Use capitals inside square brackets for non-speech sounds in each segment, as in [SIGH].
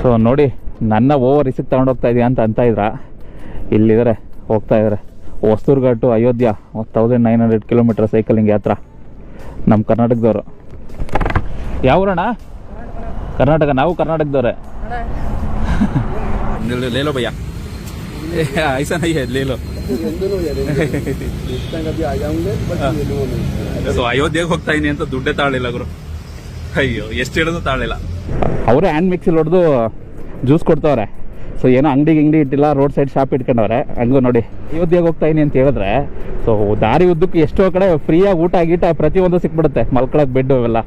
So ನೋಡಿ ನನ್ನ over ರಿಸಿಕ್ ಹೋಗ್ತಾ ಇದೆಯಾ ಅಂತ ಅಂತ ಇದ್ರ ಇಲ್ಲಿದ್ರೆ ಹೋಗ್ತಾ ಇದ್ದಾರೆ Hosur Ayodhya Ayodhya thousand nine hundred kilometre cycling ಯಾತ್ರ. ನಮ್ಮ ಕರ್ನಾಟಕದವರು. ಯಾವೂರಣ್ಣ ಕರ್ನಾಟಕ ನಾವು ಕರ್ನಾಟಕದವ್ರೆ. ಲೇಲೋ ಭಯ್ಯ. ಐಸಾ ನಯ್ಯ ಲೇಲೋ. ಸೊ [LAUGHS] ಅಯೋಧ್ಯೆಗೆ ಹೋಗ್ತಾ ಇದೀನಿ ಅಂತ ದುಡ್ಡೇ ತಾಳಿಲ್ಲ ಗುರು. ಅಯ್ಯೋ ಎಷ್ಟು ಹಿಡಿದು ತಾಳಿಲ್ಲ. ಅವರೇ ಹ್ಯಾಂಡ್ ಮಿಕ್ಸಿಲ್ ಹೊಡೆದು ಜ್ಯೂಸ್ ಕೊಡ್ತಾವ್ರೆ. ಸೊ ಏನೋ ಅಂಗಡಿ ಗಿಂಗಡಿ ಇಟ್ಟಿಲ್ಲ ರೋಡ್ ಸೈಡ್ ಶಾಪ್ ಇಟ್ಕೊಂಡವ್ರೆ. ಹಂಗೂ ನೋಡಿ ಅಯೋಧ್ಯೆಗೆ ಹೋಗ್ತಾ ಇನಿ ಅಂತ ಹೇಳಿದ್ರೆ ಸೊ ದಾರಿ ಉದ್ದಕ್ಕೆ ಎಷ್ಟೋ ಕಡೆ ಫ್ರೀಯಾಗಿ ಊಟ ಗೀಟ ಪ್ರತಿಯೊಂದು ಸಿಕ್ಬಿಡುತ್ತೆ ಮಲ್ಕೊಳಕ್ಕೆ ಬೆಡ್ ಅವೆಲ್ಲ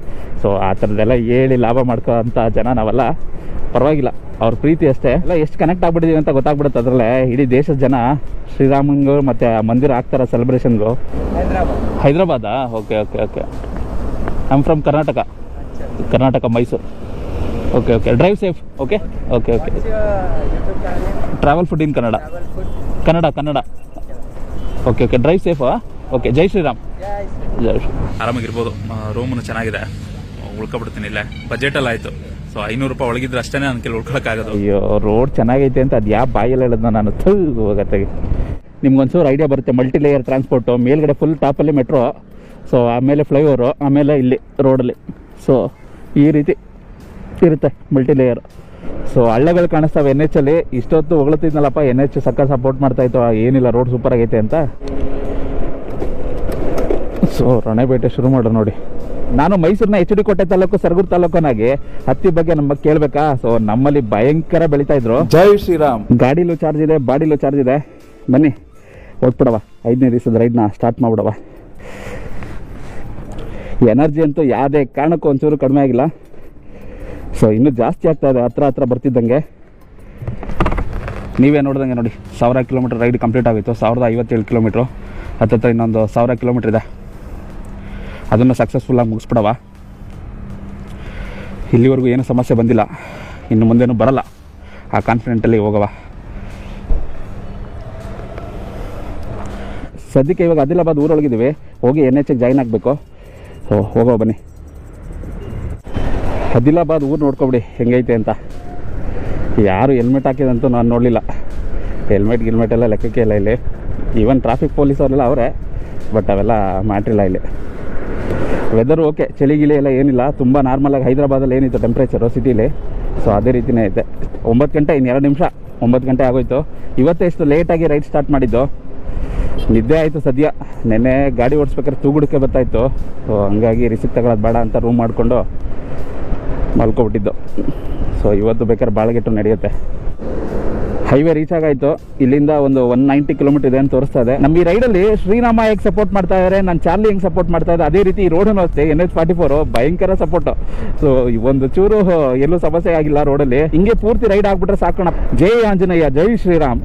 ಸೊ ಆ ಥರದ್ದೆಲ್ಲ ಹೇಳಿ ಲಾಭ ಮಾಡ್ಕೋ ಅಂತ ಜನ ನಾವೆಲ್ಲ. ಪರವಾಗಿಲ್ಲ ಅವ್ರ ಪ್ರೀತಿ ಅಷ್ಟೇ. ಎಲ್ಲ ಎಷ್ಟು ಕನೆಕ್ಟ್ ಆಗ್ಬಿಟ್ಟಿದೀವಿ ಅಂತ ಗೊತ್ತಾಗ್ಬಿಡುತ್ತೆ ಅದರಲ್ಲೇ. ಇಡೀ ದೇಶದ ಜನ ಶ್ರೀರಾಮಂಗೂ ಮತ್ತೆ ಆ ಮಂದಿರ ಆಗ್ತಾರ ಸೆಲೆಬ್ರೇಷನ್ಗೂ ಹೈದ್ರಾಬಾದಾ. Okay okay okay I'm from Karnataka Karnataka Mysuru. Okay okay drive safe okay okay okay travel food in Kannada Kannada Kannada okay okay drive ಸೇಫಾ okay ಜೈ ಶ್ರೀರಾಮ್ ಜೈ ಶ್ರೀ ಆರಾಮಾಗಿರ್ಬೋದು. ರೂಮನ್ನು ಚೆನ್ನಾಗಿದೆ. ಉಳ್ಕೊಬಿಡ್ತೀನಿ ಇಲ್ಲೇ. ಬಜೆಟಲ್ಲಿ ಆಯಿತು. ಸೊ ಐನೂರು ರೂಪಾಯಿ ಒಳಗಿದ್ರೆ ಅಷ್ಟೇ ನನ್ನ ಕೆಲವು ಉಳ್ಕೊಳಕ್ಕಾಗೋದು. ಅಯ್ಯೋ ರೋಡ್ ಚೆನ್ನಾಗೈತೆ ಅಂತ ಅದು ಯಾವ ಬಾಯಲ್ಲಿ ಹೇಳೋದು ನಾನು ತಗೋಗತ್ತೆ ಹೋಗತ್ತೆ ನಿಮ್ಗೊಂಚೂರು ಐಡಿಯಾ ಬರುತ್ತೆ. ಮಲ್ಟಿ ಲೇಯರ್ ಟ್ರಾನ್ಸ್ಪೋರ್ಟು ಮೇಲ್ಗಡೆ ಫುಲ್ ಟಾಪಲ್ಲಿ ಮೆಟ್ರೋ ಸೊ ಆಮೇಲೆ ಫ್ಲೈಓವರು ಆಮೇಲೆ ಇಲ್ಲಿ ರೋಡಲ್ಲಿ ಸೊ ಈ ರೀತಿ ಇರುತ್ತೆ ಮಲ್ಟಿ ಲೇಯರ್ ಸೊ ಹಳ್ಳೆಗಳು ಕಾಣಿಸ್ತಾವೆ ಎನ್ ಎಚ್ ಅಲ್ಲಿ. ಇಷ್ಟೊತ್ತು ಹೊಗಳ್ತಿದ್ನಲ್ಲಪ್ಪ ಎನ್ ಎಚ್ ಸಕ್ಕ ಸಪೋರ್ಟ್ ಮಾಡ್ತಾ ಇತ್ತು. ಏನಿಲ್ಲ ರೋಡ್ ಸೂಪರ್ ಆಗೈತೆ ಅಂತ. ಸೊ ರಣಬೇಟೆ ಶುರು ಮಾಡೋಣ ನೋಡಿ. ನಾನು ಮೈಸೂರಿನ ಎಚ್ ಡಿ ಕೋಟೆ ತಾಲೂಕು ಸರಗೂರು ತಾಲೂಕನಾಗಿ ಹತ್ತಿ ಬಗ್ಗೆ ನಮ್ಮ ಕೇಳಬೇಕಾ? ಸೊ ನಮ್ಮಲ್ಲಿ ಭಯಂಕರ ಬೆಳೀತಾ ಇದ್ರು. ಜೈ ಶ್ರೀರಾಮ್. ಗಾಡಿಲೂ ಚಾರ್ಜ್ ಇದೆ ಬಾಡಿಲೂ ಚಾರ್ಜ್ ಇದೆ. ಬನ್ನಿ ಹೋಗ್ಬಿಡವಾ ಐದನೇ ದಿವಸದ ರೈಡ್ನ ಸ್ಟಾರ್ಟ್ ಮಾಡ್ಬಿಡವ ಎನರ್ಜಿ ಅಂತೂ ಯಾವುದೇ ಕಾರಣಕ್ಕೂ ಒಂಚೂರು ಕಡಿಮೆ ಆಗಿಲ್ಲ. ಸೊ ಇನ್ನೂ ಜಾಸ್ತಿ ಆಗ್ತಾ ಇದೆ, ಹತ್ರ ಹತ್ರ ಬರ್ತಿದ್ದಂಗೆ. ನೀವೇ ನೋಡ್ದಂಗೆ ನೋಡಿ, ಸಾವಿರ ಕಿಲೋಮೀಟ್ರ್ ರೈಡ್ ಕಂಪ್ಲೀಟ್ ಆಗಿತ್ತು, ಸಾವಿರದ ಐವತ್ತೇಳು ಕಿಲೋಮೀಟ್ರು. ಹತ್ತತ್ರ ಇನ್ನೊಂದು ಸಾವಿರ ಕಿಲೋಮೀಟ್ರ್ ಇದೆ. ಅದನ್ನು ಸಕ್ಸಸ್ಫುಲ್ಲಾಗಿ ಮುಗಿಸ್ಬಿಡವ. ಇಲ್ಲಿವರೆಗೂ ಏನೂ ಸಮಸ್ಯೆ ಬಂದಿಲ್ಲ, ಇನ್ನು ಮುಂದೇನು ಬರಲ್ಲ. ಆ ಕಾನ್ಫಿಡೆಂಟಲ್ಲಿ ಹೋಗವ. ಸದ್ಯಕ್ಕೆ ಇವಾಗ ಆದಿಲಾಬಾದ್ ಊರೊಳಗಿದ್ದೀವಿ, ಹೋಗಿ ಎನ್ ಎಚ್ ಜಾಯ್ನ್ ಆಗಬೇಕು. ಸೊ ಹೋಗೋ ಬನ್ನಿ. ಆದಿಲಾಬಾದ್ ಊರು ನೋಡ್ಕೊಬಿಡಿ, ಹೆಂಗೈತೆ ಅಂತ. ಯಾರು ಹೆಲ್ಮೆಟ್ ಹಾಕಿದಂತೂ ನಾನು ನೋಡಲಿಲ್ಲ. ಹೆಲ್ಮೆಟ್, ಗಿಲ್ಮೆಟ್ ಎಲ್ಲ ಲೆಕ್ಕಕ್ಕೆ ಇಲ್ಲ ಇಲ್ಲಿ. ಈವನ್ ಟ್ರಾಫಿಕ್ ಪೊಲೀಸ್ ಅವರೆಲ್ಲ ಅವರೇ ಬಟ್ ಅವೆಲ್ಲ ಮ್ಯಾಟ್ರಿಲ್ಲ ಇಲ್ಲಿ ವೆದರ್ ಓಕೆ ಚಳಿ ಗಿಳಿ ಎಲ್ಲ ಏನಿಲ್ಲ. ತುಂಬ ನಾರ್ಮಲಾಗಿ ಹೈದ್ರಾಬಾದಲ್ಲಿ ಏನಿತ್ತು ಟೆಂಪ್ರೇಚರು ಸಿಟಿಲಿ ಸೊ ಅದೇ ರೀತಿನೇ ಐತೆ. ಒಂಬತ್ತು ಗಂಟೆ ಇನ್ನೆರಡು ನಿಮಿಷ, ಒಂಬತ್ತು ಗಂಟೆ ಆಗೋಯ್ತು. ಇವತ್ತೇ ಎಷ್ಟು ಲೇಟಾಗಿ ರೈಡ್ ಸ್ಟಾರ್ಟ್ ಮಾಡಿದ್ದು. ನಿದ್ದೆ ಆಯಿತು ಸದ್ಯ. ನೆನ್ನೆ ಗಾಡಿ ಓಡಿಸ್ಬೇಕಾದ್ರೆ ತೂಗುಡಕ್ಕೆ ಬರ್ತಾಯಿತ್ತು. ಸೊ ಹಂಗಾಗಿ ರಿಸಿಕ್ ತಗೊಳ್ಳೋದು ಬೇಡ ಅಂತ ರೂಮ್ ಮಾಡಿಕೊಂಡು ಮಲ್ಕೊಬಿಟ್ಟಿದ್ದು. ಸೊ ಇವತ್ತು ಬೇಕಾದ್ರೆ ಬಾಳಗೆಟ್ಟು ನಡೆಯುತ್ತೆ. ಹೈವೇ ರೀಚ್ ಆಗಾಯಿತು. ಇಲ್ಲಿಂದ ಒಂದು ಒನ್ ನೈಂಟಿ ಕಿಲೋಮೀಟರ್ ಇದೆ ಅಂತ ತೋರಿಸ್ತಾ ಇದೆ. ನಮ್ಮ ಈ ರೈಡಲ್ಲಿ ಶ್ರೀರಾಮ ಹೇಗೆ ಸಪೋರ್ಟ್ ಮಾಡ್ತಾ ಇದ್ದಾರೆ ನಾನು ಚಾರ್ಲಿ ಹೆಂಗೆ ಸಪೋರ್ಟ್ ಮಾಡ್ತಾ ಇದ್ದೆ ಅದೇ ರೀತಿ ರೋಡನ್ನು ಅಷ್ಟೇ ಎನ್ ಎಚ್ ಫಾರ್ಟಿ ಫೋರು ಭಯಂಕರ ಸಪೋರ್ಟು ಸೊ ಒಂದು ಚೂರು ಎಲ್ಲೂ ಸಮಸ್ಯೆ ಆಗಿಲ್ಲ ರೋಡಲ್ಲಿ ಹಿಂಗೆ ಪೂರ್ತಿ ರೈಡ್ ಆಗ್ಬಿಟ್ರೆ ಸಾಕೋಣ ಜೈ ಆಂಜನೇಯ, ಜೈ ಶ್ರೀರಾಮ್.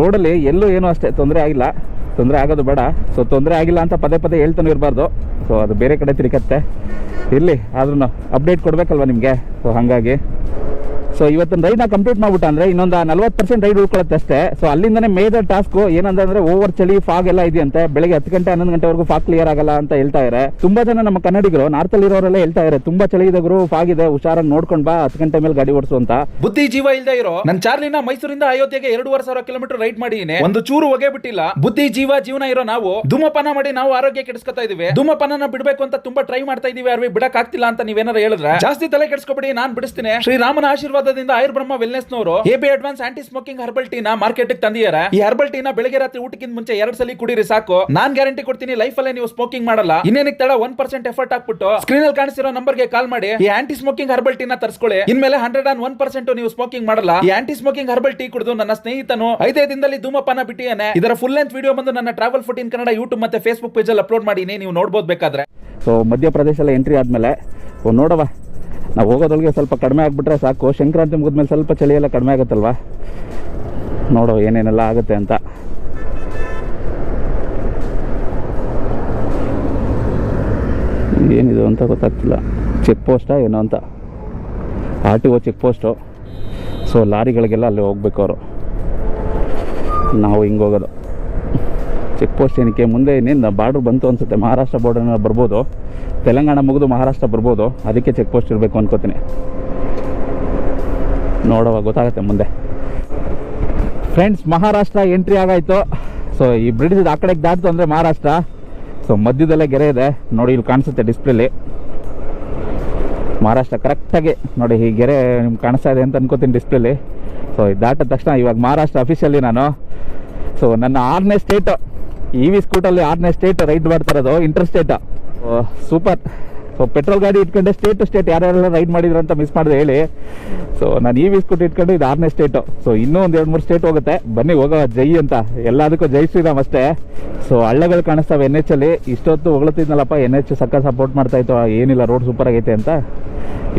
ರೋಡಲ್ಲಿ ಎಲ್ಲೂ ಏನೂ ಅಷ್ಟೇ ತೊಂದರೆ ಆಗಿಲ್ಲ. ತೊಂದರೆ ಆಗೋದು ಬೇಡ. ಸೊ ತೊಂದರೆ ಆಗಿಲ್ಲ ಅಂತ ಪದೇ ಪದೇ ಹೇಳ್ತಾನೆ ಇರಬಾರ್ದು. ಸೊ ಅದು ಬೇರೆ ಕಡೆ ತಿರುಗತ್ತೆ. ಇರಲಿ ಆದ್ರೂ ಅಪ್ಡೇಟ್ ಕೊಡಬೇಕಲ್ವ ನಿಮಗೆ? ಸೊ ಹಾಗಾಗಿ. ಸೊ ಇವತ್ತಿನ ರೈಡ್ನ ಕಂಪ್ಲೀಟ್ ಮಾಡ್ಬಿಟ್ಟ ಅಂದ್ರೆ ಇನ್ನೊಂದು ನಲ್ವತ್ತು ಪರ್ಸೆಂಟ್ ರೈಡ್ ಉಳ್ಕೊಳ್ಳುತ್ತೆ ಅಷ್ಟೇ. ಸೊ ಅಲ್ಲಿಂದನೇ ಮೇಜರ್ ಟಾಸ್ಕ್ ಏನಂದ್ರೆ ಓವರ್ ಚಳಿ ಫಾಗ್ ಎಲ್ಲ ಇದೆಯಂತೆ. ಬೆಳಗ್ಗೆ ಹತ್ತು ಗಂಟೆ, ಹನ್ನೊಂದು ಗಂಟೆವರೆಗೂ ಫಾಗ್ ಕ್ಲಿಯರ್ ಆಗಲ್ಲ ಅಂತ ಹೇಳ್ತಾ ಇದ್ದಾರೆ ತುಂಬಾ ಜನ ನಮ್ಮ ಕನ್ನಡಿಗರು ನಾರ್ತ್ ಅಲ್ಲಿ ಇರೋರೆಲ್ಲ ಹೇಳ್ತಾ ಇದ್ದಾರೆ ತುಂಬಾ ಚಳಿ ಗುರು ಫಾಗ್ ಇದೆ, ಹುಷಾರಾಗಿ ನೋಡ್ಕೊಂಡ್ ಬಾ, ಹತ್ತು ಗಂಟೆ ಮೇಲೆ ಗಾಡಿ ಓಡಿಸು ಅಂತ. ಬುದ್ಧಿ ಜೀವ ಇಲ್ದೇ ಇರೋ ನನ್ನ ಚಾರ್ಲಿನ ಮೈಸೂರಿಂದ ಅಯೋಧ್ಯೆಗೆ ಎರಡೂವರೆ ಸಾವಿರ ಕಿಲೋಮೀಟರ್ ರೈಡ್ ಮಾಡಿದೀನಿ ಒಂದು ಚೂರು ಹೊಗೆ ಬಿಟ್ಟಿಲ್ಲ. ಬುದ್ಧಿ ಜೀವ, ಜೀವನ ಇರೋ ನಾವು, ಧೂಮಪಾನ ಮಾಡಿ ನಾವು ಆರೋಗ್ಯ ಕೆಡಿಸ್ಕೊತಾ ಇದೀವಿ. ಧೂಮಪಾನ ಬಿಡಬೇಕು ಅಂತ ತುಂಬಾ ಟ್ರೈ ಮಾಡ್ತಾ ಇದೀವಿ ಅರ್ವಿ ಬಿಡಕ್ ಆಗ್ತಿಲ್ಲ ಅಂತ ನೀವೇನಾರು ಹೇಳಿದ್ರೆ. ಜಾಸ್ತಿ ತಲೆ ಕೆಡಿಸ್ಕೊಬಿಡಿ, ನಾನ್ ಬಿಡಿಸ್ತೀನಿ. ಶ್ರೀರಾಮನ ಆಶೀರ್ವಾದದಿಂದ ಆಯುರ್ ಬ್ರಹ್ಮ ವೆಲ್ನೆಸ್ ನವರು AB advance anti smoking herbal ಟೀನ market ತಂದಿದ್ದಾರೆ. ಈ ಹರ್ಬಲ್ ಟೀನ ಬೆಳಗ್ಗೆ ರಾತ್ರಿ ಊಟಕ್ಕಿಂತ ಮುಂಚೆ ಎರಡ್ ಸಲ ಕುಡಿರಿ ಸಾಕು. ನಾನ್ ಗ್ಯಾರಂಟಿ ಕೊಡ್ತೀನಿ ಲೈಫ್ ಅಲ್ಲೇ ನೀವು ಸ್ಮೋಕಿಂಗ್ ಮಾಡಲ್ಲ. ಇನ್ನೇನಕ್ಕೆ ತಡ? ಒನ್ ಪರ್ಸೆಂಟ್ ಎಫರ್ಟ್ ಹಾಕ್ಬಿಟ್ಟು ಸ್ಕ್ರೀನ್ ಅಲ್ಲಿ ಕಾಣಿಸಿರೋ ನಂಬರ್ಗೆ ಕಾಲ್ ಮಾಡಿ. ಈ ಆಂಟಿ ಸ್ಮೋಕಿಂಗ್ ಹರ್ಬಲ್ ಟೀನ ತರ್ಸ್ಕೊಳ್ಳಿ. ಇನ್ಮೇಲೆ ಹಂಡ್ರೆಡ್ ಅಂಡ್ ಒನ್ ಪರ್ಸೆಂಟ್ ನೀವು ಸ್ಮೋಕಿಂಗ್ ಮಾಡಲ್ಲ. ಈ ಆಂಟಿ ಸ್ಮೋಕಿಂಗ್ ಹರ್ಬಲ್ ಟೀ ಕುಡಿದು ನನ್ನ ಸ್ನೇಹಿತನು ಐದೇ ದಿನದಲ್ಲಿ ಧೂಮಪಾನ ಬಿಟ್ಟಿಯಾನೆ ಇದರ ಫುಲ್ ಲೆಂತ್ ವಿಡಿಯೋ ಬಂದು ನನ್ನ travel food in Kannada YouTube ಮತ್ತೆ ಫೇಸ್ಬುಕ್ ಪೇಜ್ ಅಲ್ಲಿ ಅಪ್ಲೋಡ್ ಮಾಡೀನಿ ನೀವು ನೋಡ್ಬೋದು ಬೇಕಾದ್ರೆ. ಸೊ ಮಧ್ಯಪ್ರದೇಶ ಎಂಟ್ರಿ ಆದ್ಮೇಲೆ ನೋಡವ ನಾವು ಹೋಗೋದೊಳಗೆ ಸ್ವಲ್ಪ ಕಡಿಮೆ ಆಗಿಬಿಟ್ರೆ ಸಾಕು. ಸಂಕ್ರಾಂತಿ ಮುಗಿದ್ಮೇಲೆ ಸ್ವಲ್ಪ ಚಳಿ ಎಲ್ಲ ಕಡಿಮೆ ಆಗುತ್ತಲ್ವ? ನೋಡೋ ಏನೇನೆಲ್ಲ ಆಗುತ್ತೆ ಅಂತ. ಏನಿದು ಅಂತ ಗೊತ್ತಾಗ್ತಿಲ್ಲ. ಚೆಕ್ ಪೋಸ್ಟಾ ಏನೋ ಅಂತ. R T O check post. So ಲಾರಿಗಳಿಗೆಲ್ಲ ಅಲ್ಲಿ ಹೋಗ್ಬೇಕು ಅವರು. ನಾವು ಹಿಂಗೆ ಹೋಗೋದು. ಚೆಕ್ ಪೋಸ್ಟ್ ಏನಕ್ಕೆ? ಮುಂದೆ ಇನ್ನೇನು ಬಾರ್ಡ್ರ್ ಬಂತು ಅನ್ಸುತ್ತೆ. ಮಹಾರಾಷ್ಟ್ರ ಬಾರ್ಡರ್ ಬರ್ಬೋದು. ತೆಲಂಗಾಣ ಮುಗಿದು ಮಹಾರಾಷ್ಟ್ರ ಬರ್ಬೋದು. ಅದಕ್ಕೆ ಚೆಕ್ ಪೋಸ್ಟ್ ಇರಬೇಕು ಅನ್ಕೋತೀನಿ. ನೋಡುವ ಗೊತ್ತಾಗುತ್ತೆ ಮುಂದೆ. ಫ್ರೆಂಡ್ಸ್ ಮಹಾರಾಷ್ಟ್ರ ಎಂಟ್ರಿ ಆಗಾಯ್ತು. ಸೊ ಈ ಬ್ರಿಡ್ಜ್ ಆ ಕಡೆಗೆ ದಾಟಿತು ಅಂದರೆ ಮಹಾರಾಷ್ಟ್ರ. ಸೊ ಮಧ್ಯದಲ್ಲೇ ಗೆರೆ ಇದೆ. ನೋಡಿ, ಇಲ್ಲಿ ಕಾಣಿಸುತ್ತೆ ಡಿಸ್ಪ್ಲೇಲಿ ಮಹಾರಾಷ್ಟ್ರ ಕರೆಕ್ಟಾಗಿ ನೋಡಿ, ಈ ಗೆರೆ ನಿಮ್ಗೆ ಕಾಣಿಸ್ತಾ ಇದೆ ಅಂತ ಅನ್ಕೋತೀನಿ ಡಿಸ್ಪ್ಲೇಲಿ ಸೊ ಇದು ದಾಟಿದ ತಕ್ಷಣ ಇವಾಗ ಮಹಾರಾಷ್ಟ್ರ ಅಫಿಷಿಯಲಿ ನಾನು. ಸೊ ನನ್ನ ಆರನೇ ಸ್ಟೇಟು ಇ ವಿ ಸ್ಕೂಟಲ್ಲಿ ಆರನೇ ಸ್ಟೇಟ್ ರೈಡ್ ಮಾಡ್ತಾ ಇರೋದು inter state super. So petrol ಗಾಡಿ ಇಟ್ಕೊಂಡೆ ಸ್ಟೇಟ್ ಟು ಸ್ಟೇಟ್ ಯಾರ್ಯಾರೆಲ್ಲ ರೈಡ್ ಮಾಡಿದ್ರು ಅಂತ ಮಿಸ್ ಮಾಡಿದೆ ಹೇಳಿ. ಸೊ ನಾನು ಈ ಕೊಟ್ಟು ಇಟ್ಕೊಂಡು ಇದು ಆರನೇ ಸ್ಟೇಟು ಸೊ ಇನ್ನೂ ಒಂದು ಎರಡು ಮೂರು ಸ್ಟೇಟ್ ಹೋಗುತ್ತೆ. ಬನ್ನಿ, ಹೋಗೋ ಜೈ ಅಂತ. ಎಲ್ಲದಕ್ಕೂ ಜೈ ಶ್ರೀರಾಮ್ ಅಷ್ಟೇ. ಸೊ ಹಳ್ಳಗಳು ಕಾಣಿಸ್ತಾವೆ ಎನ್ ಎಚ್ ಅಲ್ಲಿ. ಇಷ್ಟೊತ್ತು ಹೊಗಳುತ್ತಿದ್ನಲ್ಲಪ್ಪ ಎನ್ ಎಚ್ ಸಕ್ಕ ಸಪೋರ್ಟ್ ಮಾಡ್ತಾ ಇತ್ತು. ಏನಿಲ್ಲ ರೋಡ್ ಸೂಪರ್ ಆಗೈತೆ ಅಂತ.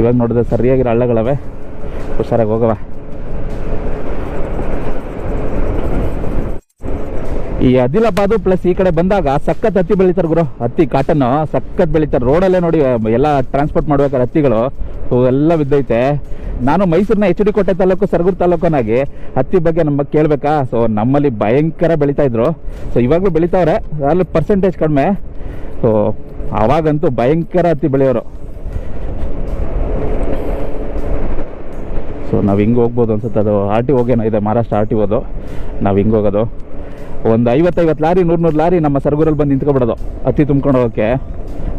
ಇವಾಗ ನೋಡಿದ್ರೆ ಸರಿಯಾಗಿರೋ ಹಳ್ಳಗಳವೆ. ಹುಷಾರಾಗಿ ಹೋಗವ ಈ ಅದಿಲಾಬಾದು ಪ್ಲಸ್ ಈ ಕಡೆ ಬಂದಾಗ ಸಖತ್ ಹತ್ತಿ ಬೆಳಿತಾರೆ ಗುರು. ಹತ್ತಿ ಕಾಟನ್, ಸಖತ್ ಬೆಳಿತಾರೆ. ರೋಡಲ್ಲೇ ನೋಡಿ, ಎಲ್ಲ ಟ್ರಾನ್ಸ್ಪೋರ್ಟ್ ಮಾಡ್ಬೇಕಾದ್ರೆ ಹತ್ತಿಗಳು. ಎಲ್ಲ ಬಿದ್ದೈತೆ. ನಾನು ಮೈಸೂರಿನ ಎಚ್ ಡಿ ಕೋಟೆ ತಾಲೂಕು, ಸರಗೂರು ತಾಲೂಕನಾಗಿ ಹತ್ತಿ ಬಗ್ಗೆ ನಮಗೆ ಕೇಳಬೇಕಾ? ಸೊ ನಮ್ಮಲ್ಲಿ ಭಯಂಕರ ಬೆಳಿತಾ ಇದ್ರು. ಸೊ ಇವಾಗಲೂ ಬೆಳಿತಾವ್ರೆ. ಅಲ್ಲಿ ಪರ್ಸೆಂಟೇಜ್ ಕಡಿಮೆ. ಸೊ ಅವಾಗಂತೂ ಭಯಂಕರ ಹತ್ತಿ ಬೆಳೆಯೋರು. ಸೊ ನಾವು ಹಿಂಗೆ ಹೋಗ್ಬೋದು ಅನ್ಸುತ್ತೆ ಅದು. ಆರ್ ಟಿ ಹೋಗೇನೋ ಇದೆ. ಮಹಾರಾಷ್ಟ್ರ ಆರ್ ಟಿ ಹೋದು ನಾವು ಹಿಂಗೆ ಹೋಗೋದು. ಒಂದು ಐವತ್ತೈವತ್ತು ಲಾರಿ, ನೂರು ನೂರು ಲಾರಿ ನಮ್ಮ ಸರಗೂರಲ್ಲಿ ಬಂದು ನಿಂತ್ಕೊಬಿಡೋದು. ಹತ್ತಿ ತುಂಬ್ಕೊಂಡು ಹೋಗೋಕ್ಕೆ.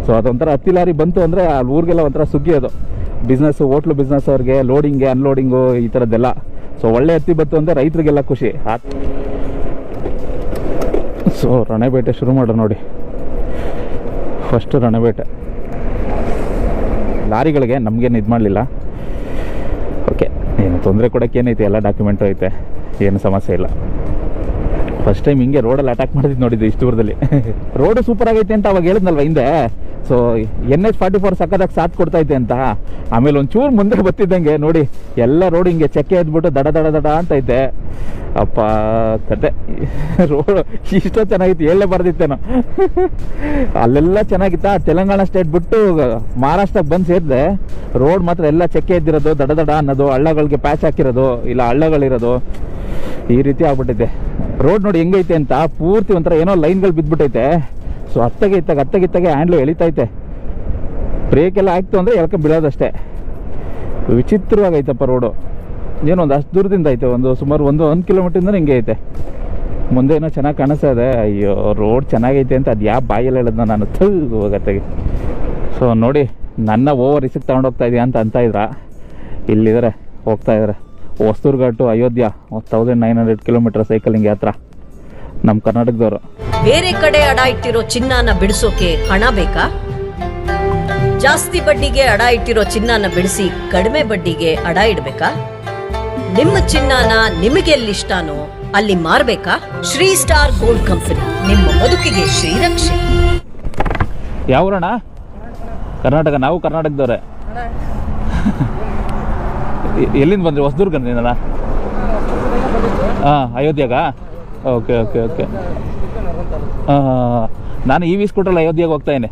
ಸೊ ಅದೊಂಥರ ಹತ್ತಿ ಲಾರಿ ಬಂತು ಅಂದರೆ ಆ ಊರಿಗೆಲ್ಲ ಒಂಥರ ಸುಗ್ಗಿ ಅದು. ಬಿಸ್ನೆಸ್ಸು ಹೋಟ್ಲು ಬಿಸ್ನೆಸ್ ಅವ್ರಿಗೆ ಲೋಡಿಂಗ್ಗೆ ಅನ್ಲೋಡಿಂಗು ಈ ಥರದ್ದೆಲ್ಲ. ಸೊ ಒಳ್ಳೆ ಹತ್ತಿ ಬಂತು ಅಂದರೆ ರೈತರಿಗೆಲ್ಲ ಖುಷಿ. ಸೊ ರಣಬೇಟೆ ಶುರು ಮಾಡೋ ನೋಡಿ. ಫಸ್ಟು ರಣಬೇಟೆ. ಲಾರಿಗಳಿಗೆ ನಮಗೇನು ಇದು ಮಾಡಲಿಲ್ಲ. ಓಕೆ ಏನು ತೊಂದರೆ ಕೊಡೋಕ್ಕೇನೈತೆ ಎಲ್ಲ ಡಾಕ್ಯುಮೆಂಟು ಐತೆ. ಏನು ಸಮಸ್ಯೆ ಇಲ್ಲ. ಫಸ್ಟ್ ಟೈಮ್ ಹಿಂಗೆ ರೋಡಲ್ಲಿ ಅಟ್ಯಾಕ್ ಮಾಡಿದ್ದು ನೋಡಿದ್ದೆ ಇಷ್ಟು ದೂರದಲ್ಲಿ. [LAUGHS] ರೋಡ್ ಸೂಪರ್ ಆಗೈತೆ ಅಂತ ಅವಾಗ ಹೇಳಿದ್ನಲ್ವ ಹಿಂದೆ? So N H forty four ಸಕ್ಕದಾಗಿ ಸಾಥ್ ಕೊಡ್ತಾ ಇದೆ ಅಂತ. ಆಮೇಲೆ ಒಂಚೂರು ಮುಂದೆ ಬರ್ತಿದ್ದಂಗೆ ನೋಡಿ, ಎಲ್ಲ ರೋಡ್ ಹಿಂಗೆ ಚೆಕ್ಕೆ ಎದ್ಬಿಟ್ಟು ದಡ ದಡ ದಡ ಅಂತ ಐತೆ ಅಪ್ಪ, ಕತೆ. ರೋಡ್ ಇಷ್ಟೋ ಚೆನ್ನಾಗಿತ್ತು ಹೇಳೇ ಬರ್ದಿತ್ತೇನೋ. [LAUGHS] ಅಲ್ಲೆಲ್ಲ ಚೆನ್ನಾಗಿತ್ತ? ತೆಲಂಗಾಣ ಸ್ಟೇಟ್ ಬಿಟ್ಟು ಮಹಾರಾಷ್ಟ್ರಕ್ಕೆ ಬಂದು ಸೇರಿದೆ. ರೋಡ್ ಮಾತ್ರ ಎಲ್ಲ ಚೆಕ್ಕೆ ಎದ್ದಿರೋದು, ದಡ ದಡ ಅನ್ನೋದು, ಹಳ್ಳಗಳಿಗೆ ಪ್ಯಾಚ್ ಹಾಕಿರೋದು, ಇಲ್ಲ ಹಳ್ಳಗಳಿರೋದು. ಈ ರೀತಿ ಆಗ್ಬಿಟ್ಟೈತೆ ರೋಡ್ ನೋಡಿ ಹೆಂಗೈತೆ ಅಂತ ಪೂರ್ತಿ ಒಂಥರ ಏನೋ ಲೈನ್ಗಳು ಬಿದ್ಬಿಟ್ಟೈತೆ. ಸೊ ಅತ್ತಗೆ ಇತ್ತಾಗ, ಅತ್ತಗೆ ಇತ್ತಾಗೆ ಹ್ಯಾಂಡ್ಲು ಎಳಿತೈತೆ ಬ್ರೇಕ್ ಎಲ್ಲ ಆಯ್ತು ಅಂದರೆ ಎಳ್ಕೊಂಡು ಬಿಡೋದಷ್ಟೇ ವಿಚಿತ್ರವಾಗೈತಪ್ಪ ರೋಡು ಏನೋ ಒಂದು ಅಷ್ಟು ದೂರದಿಂದ ಐತೆ, ಒಂದು ಸುಮಾರು ಒಂದು ಒಂದು ಕಿಲೋಮೀಟ್ರಿಂದ ಹಿಂಗೆ ಐತೆ. ಮುಂದೆ ಏನೋ ಚೆನ್ನಾಗಿ ಕಾಣಿಸ್ತಾ ಅಯ್ಯೋ ರೋಡ್ ಚೆನ್ನಾಗೈತೆ ಅಂತ ಅದು ಯಾವ ಬಾಯಲ್ಲಿ ಹೇಳೋದನ್ನ ನಾನು? ಹೋಗತ್ತೆಗೆ ಸೊ ನೋಡಿ, ನನ್ನ ಓವರ್ ರಿಸಿಕ್ ತಗೊಂಡೋಗ್ತಾ ಇದೆಯಾ ಅಂತ ಅಂತ ಇದ್ರ? ಇಲ್ಲಿದ್ದಾರೆ ಹೋಗ್ತಾ ಇದ್ದಾರೆ ಹೊಸ್ತೂರ್ಘಾಟು ಘಾಟು Ayodhya thousand nine hundred kilometre cycling ಯಾತ್ರ ನಮ್ಮ ಕರ್ನಾಟಕದವರು. ಬೇರೆ ಕಡೆ ಅಡ ಇಟ್ಟಿರೋ ಚಿನ್ನನ ಬಿಡಿಸೋಕೆ ಹಣ ಬೇಕಾ? ಜಾಸ್ತಿ ಬಡ್ಡಿಗೆ ಅಡ ಇಟ್ಟಿರೋ ಚಿನ್ನನ ಬಿಡಿಸಿ ಕಡಿಮೆ ಬಡ್ಡಿಗೆ ಅಡ ಇಡಬೇಕಾ? ನಿಮ್ಮ ಚಿನ್ನನ ನಿಮಗೆಲ್ಲಿಷ್ಟಾನೋ ಅಲ್ಲಿ ಮಾರ್ಬೇಕಾ? ಶ್ರೀ ಸ್ಟಾರ್ ಗೋಲ್ಡ್ ಕಂಪನಿ ನಿಮ್ಮ ಬದುಕಿಗೆ ಶ್ರೀರಕ್ಷೆ. ಯಾವ್ರಣ ಕರ್ನಾಟಕ ನಾವು ಕರ್ನಾಟಕದವ್ರೆ. ಎಲ್ಲಿಂದ ಬಂದ್ರಿ? ಹೊಸದುರ್ಗದಿಂದ ಹಾಂ ಅಯೋಧ್ಯಾಗ? ಓಕೆ ಓಕೆ ಓಕೆ ನಾನು ಇ ವಿ ಸ್ಕೂಟ್ರಲ್ಲಿ ಅಯೋಧ್ಯೆಗೆ ಹೋಗ್ತಾ ಇದ್ದೀನಿ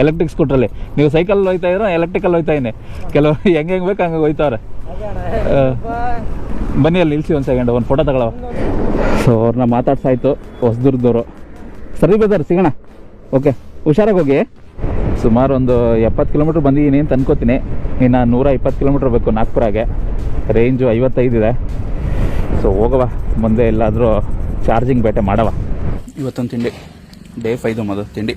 ಎಲೆಕ್ಟ್ರಿಕ್ ಸ್ಕೂಟ್ರಲ್ಲಿ ನೀವು ಸೈಕಲ್ ಹೋಯ್ತಾ ಇದ್ರೆ ಎಲೆಕ್ಟ್ರಿಕಲ್ ಹೋಯ್ತಾ ಇದ್ದೀನಿ ಕೆಲವರು [LAUGHS] ಹೆಂಗೆ ಹೆಂಗೆ ಬೇಕು ಹಂಗೆ ಹೋಯ್ತಾವ್ರೆ. ಬನ್ನಿ ಅಲ್ಲಿ ನಿಲ್ಸಿ ಒಂದು ಸೆಕೆಂಡ್ ಒಂದು ಫೋಟೋ ತಗೊಳವ. ಸೊ ಅವ್ರನ್ನ ಮಾತಾಡ್ಸಾಯ್ತು ಹೊಸದುರ್ಗದವರು. ಸರಿ ಬೇದಾರ ಸಿಗೋಣ. ಓಕೆ ಹುಷಾರಾಗಿ ಹೋಗಿ. ಸುಮಾರು ಒಂದು ಎಪ್ಪತ್ತು ಕಿಲೋಮೀಟ್ರ್ ಬಂದಿದ್ದೀನಿ ಅಂತ ಅನ್ಕೋತೀನಿ. ಇನ್ನು ನೂರ ಇಪ್ಪತ್ತು ಕಿಲೋಮೀಟ್ರ್ ಬೇಕು ನಾಗ್ಪುರಾಗೆ. ರೇಂಜು ಐವತ್ತೈದಿದೆ ಸೊ ಹೋಗವ ಮುಂದೆ ಎಲ್ಲಾದರೂ ಚಾರ್ಜಿಂಗ್ ಬೇಟೆ ಮಾಡವ ಇವತ್ತೊಂದು ತಿಂಡಿ. ಡೇ ಫೈದು ಮೊದಲು ತಿಂಡಿ.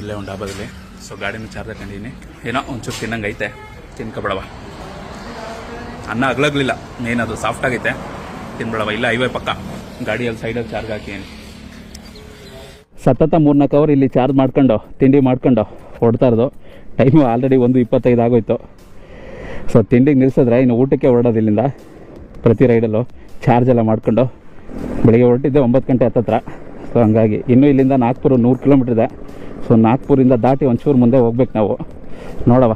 ಇಲ್ಲೇ ಒಂದು ಡಾಬಾದಲ್ಲಿ ಸೊ ಗಾಡಿನ ಚಾರ್ಜ್ ಹಾಕೊಂಡಿದ್ದೀನಿ. ಏನೋ ಒಂಚೂರು ತಿನ್ನಂಗೆ ಐತೆ. ತಿನ್ಕೊಬೇಡವ ಅನ್ನ ಅಗ್ಲಾಗ್ಲಿಲ್ಲ ಮೇನ್ ಅದು ಸಾಫ್ಟ್ ಆಗೈತೆ. ತಿನ್ಬಿಡವ ಇಲ್ಲ ಹೈವೇ ಪಕ್ಕ. ಗಾಡಿಯಲ್ಲಿ ಸೈಡಲ್ಲಿ ಚಾರ್ಜ್ ಹಾಕಿ. ಸತತ ಮೂರ್ನಾಲ್ಕು ಅವರ್ ಇಲ್ಲಿ ಚಾರ್ಜ್ ಮಾಡ್ಕೊಂಡು ತಿಂಡಿ ಮಾಡ್ಕೊಂಡು. ಹೊಡ್ತಾ ಇರೋದು. ಟೈಮು ಆಲ್ರೆಡಿ ಒಂದು ಇಪ್ಪತ್ತೈದು ಆಗೋಯ್ತು. ಸೊ ತಿಂಡಿಗೆ ನಿಲ್ಸಿದ್ರೆ ಇನ್ನು ಊಟಕ್ಕೆ ಹೊರಡೋದು ಇಲ್ಲಿಂದ. ಪ್ರತಿ ರೈಡಲ್ಲೂ ಚಾರ್ಜ್ ಎಲ್ಲ ಮಾಡಿಕೊಂಡು. ಬೆಳಿಗ್ಗೆ ಹೊರಟಿದ್ದೆ ಒಂಬತ್ತು ಗಂಟೆ ಹತ್ತತ್ರ. ಸೊ ಹಂಗಾಗಿ ಇನ್ನೂ ಇಲ್ಲಿಂದ ನಾಗ್ಪುರ ನೂರು ಕಿಲೋಮೀಟ್ರ್ ಇದೆ. ಸೊ ನಾಗ್ಪುರಿಂದ ದಾಟಿ ಒಂಚೂರು ಮುಂದೆ ಹೋಗ್ಬೇಕು ನಾವು. ನೋಡವ